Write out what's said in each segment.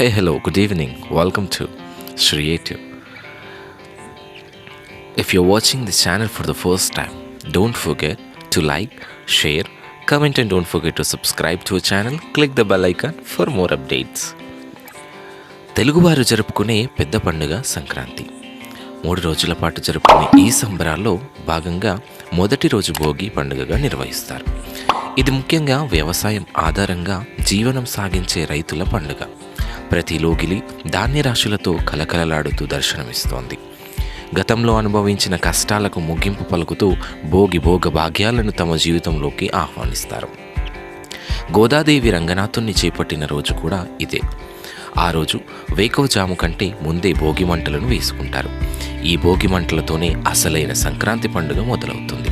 Hey hello good evening welcome to creative if you watching the channel for the first time don't forget to like share comment and don't forget to subscribe to channel click the bell icon for more updates తెలుగువారు జరుపుకునే పెద్ద పండుగ సంక్రాంతి. మూడు రోజుల పాటు జరుపుకునే ఈ సంబరాల్లో భాగంగా మొదటి రోజు భోగి పండుగగా నిర్వహిస్తారు. ఇది ముఖ్యంగా వ్యవసాయం ఆధారంగా జీవనం సాగించే రైతుల పండుగ. ప్రతి లోగిలి ధాన్య రాశులతో కలకలలాడుతూ దర్శనమిస్తోంది. గతంలో అనుభవించిన కష్టాలకు ముగింపు పలుకుతూ భోగి భోగ భాగ్యాలను తమ జీవితంలోకి ఆహ్వానిస్తారు. గోదాదేవి రంగనాథుణ్ణి చేపట్టిన రోజు కూడా ఇదే. ఆ రోజు వేకవజాము కంటే ముందే భోగి మంటలను వేసుకుంటారు. ఈ భోగి మంటలతోనే అసలైన సంక్రాంతి పండుగ మొదలవుతుంది.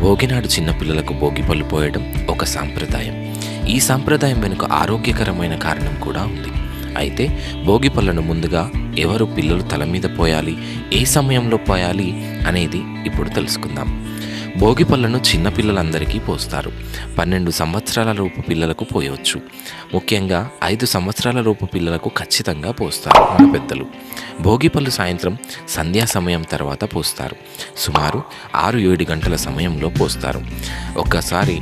భోగినాడు చిన్నపిల్లలకు భోగి పళ్ళు పోయడం ఒక సాంప్రదాయం. ఈ సాంప్రదాయం వెనుక ఆరోగ్యకరమైన కారణం కూడా ఉంది. అయితే భోగి పళ్ళను ముందుగా ఎవరు పిల్లలు తల మీద పోయాలి ఏ సమయంలో పోయాలి అనేది ఇప్పుడు తెలుసుకుందాం. భోగి పళ్ళను చిన్నపిల్లలందరికీ పోస్తారు. పన్నెండు సంవత్సరాల లోపు పిల్లలకు పోయవచ్చు ముఖ్యంగా ఐదు సంవత్సరాల లోపు పిల్లలకు ఖచ్చితంగా పోస్తారు మన పెద్దలు. భోగి పళ్ళు సాయంత్రం సంధ్యా సమయం తర్వాత పోస్తారు. సుమారు ఆరు ఏడు గంటల సమయంలో పోస్తారు. ఒక్కసారి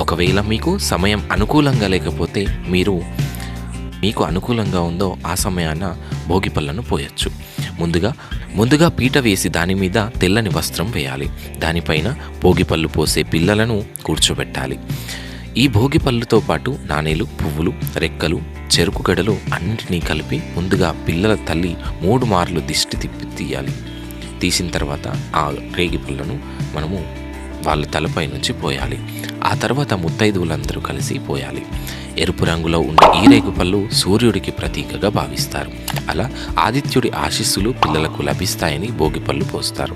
ఒకవేళ మీకు సమయం అనుకూలంగా లేకపోతే మీరు మీకు అనుకూలంగా ఉందో ఆ సమయాన భోగి పళ్ళను ముందుగా ముందుగా పీట వేసి దాని మీద తెల్లని వస్త్రం వేయాలి. దానిపైన భోగి పళ్ళు పోసే పిల్లలను కూర్చోబెట్టాలి. ఈ భోగి పళ్ళుతో పాటు నాణేలు పువ్వులు రెక్కలు చెరుకు గడలు అన్నింటినీ కలిపి ముందుగా పిల్లల తల్లి మూడు మార్లు దిష్టి తిప్పి తీయాలి. తీసిన తర్వాత ఆ రేగి పళ్ళను మనము వాళ్ళ తలపై నుంచి పోయాలి. ఆ తర్వాత ముత్తైదువులందరూ కలిసి పోయాలి. ఎరుపు రంగులో ఉండే ఈ రేగుపళ్ళు సూర్యుడికి ప్రతీకగా భావిస్తారు. అలా ఆదిత్యుడి ఆశీస్సులు పిల్లలకు లభిస్తాయని భోగిపళ్ళు పోస్తారు.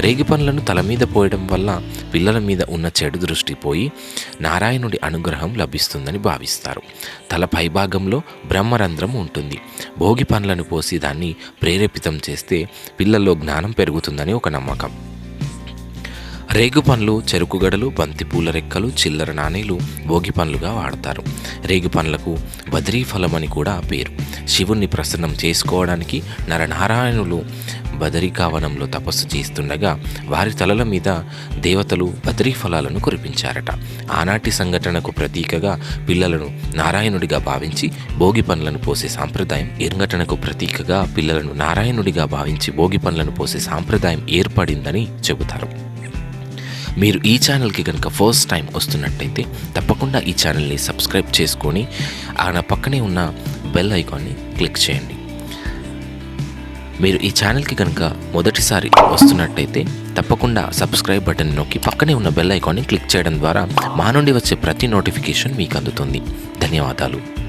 రేగిపండ్లను తల మీద పోయడం వల్ల పిల్లల మీద ఉన్న చెడు దృష్టి పోయి నారాయణుడి అనుగ్రహం లభిస్తుందని భావిస్తారు. తల పైభాగంలో బ్రహ్మరంధ్రం ఉంటుంది. భోగి పండ్లను పోసి దాన్ని ప్రేరేపితం చేస్తే పిల్లల్లో జ్ఞానం పెరుగుతుందని ఒక నమ్మకం. రేగు పండ్లు చెరుకు గడలు బంతిపూల రెక్కలు చిల్లర నాణేలు భోగి పండ్లుగా వాడతారు. రేగు పండ్లకు బద్రీ ఫలం అని కూడా పేరు. శివుణ్ణి ప్రసన్నం చేసుకోవడానికి నరనారాయణులు బదరికావనంలో తపస్సు చేస్తుండగా వారి తలల మీద దేవతలు బద్రీ ఫలాలను కురిపించారట. ఆనాటి సంఘటనకు ప్రతీకగా పిల్లలను నారాయణుడిగా భావించి భోగి పండ్లను పోసే సాంప్రదాయం ఎరుగటనకు ప్రతీకగా పిల్లలను నారాయణుడిగా భావించి భోగి పండ్లను పోసే సాంప్రదాయం ఏర్పడిందని చెబుతారు. మీరు ఈ ఛానల్కి కనుక ఫస్ట్ టైం వస్తున్నట్టయితే తప్పకుండా ఈ ఛానల్ని సబ్స్క్రైబ్ చేసుకొని ఆ పక్కనే ఉన్న బెల్ ఐకాన్ని క్లిక్ చేయండి. మీరు ఈ ఛానల్కి కనుక మొదటిసారి వస్తున్నట్టయితే తప్పకుండా సబ్స్క్రైబ్ బటన్ నొక్కి పక్కనే ఉన్న బెల్ ఐకాన్ని క్లిక్ చేయడం ద్వారా మా నుండి వచ్చే ప్రతి నోటిఫికేషన్ మీకు అందుతుంది. ధన్యవాదాలు.